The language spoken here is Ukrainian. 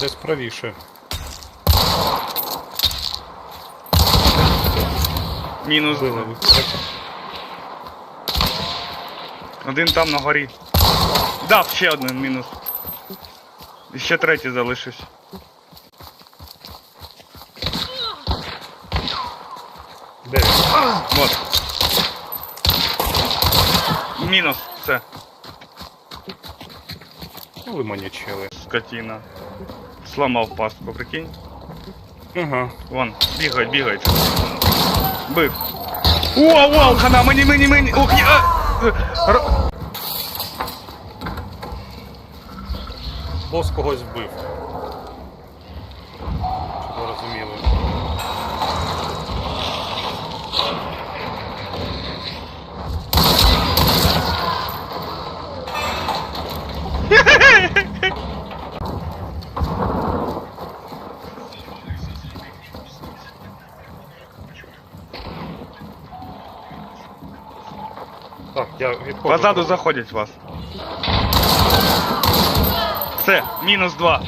Десь правіше. Мінус. Били. Один там на горі. Дав ще один мінус. І ще третій залишився. Де? Вот. Мінус. Все. Ви манячили. Скотина. Сломав пастку, прикинь. Ага. Вон, бігають, бігають. Бив. О, о, хана, мені, мені, мені. Ух, я. е, р- Бос когось вбив. Щоб ви розуміли. Так, я відходжу. Позаду заходять вас. Все, мінус два.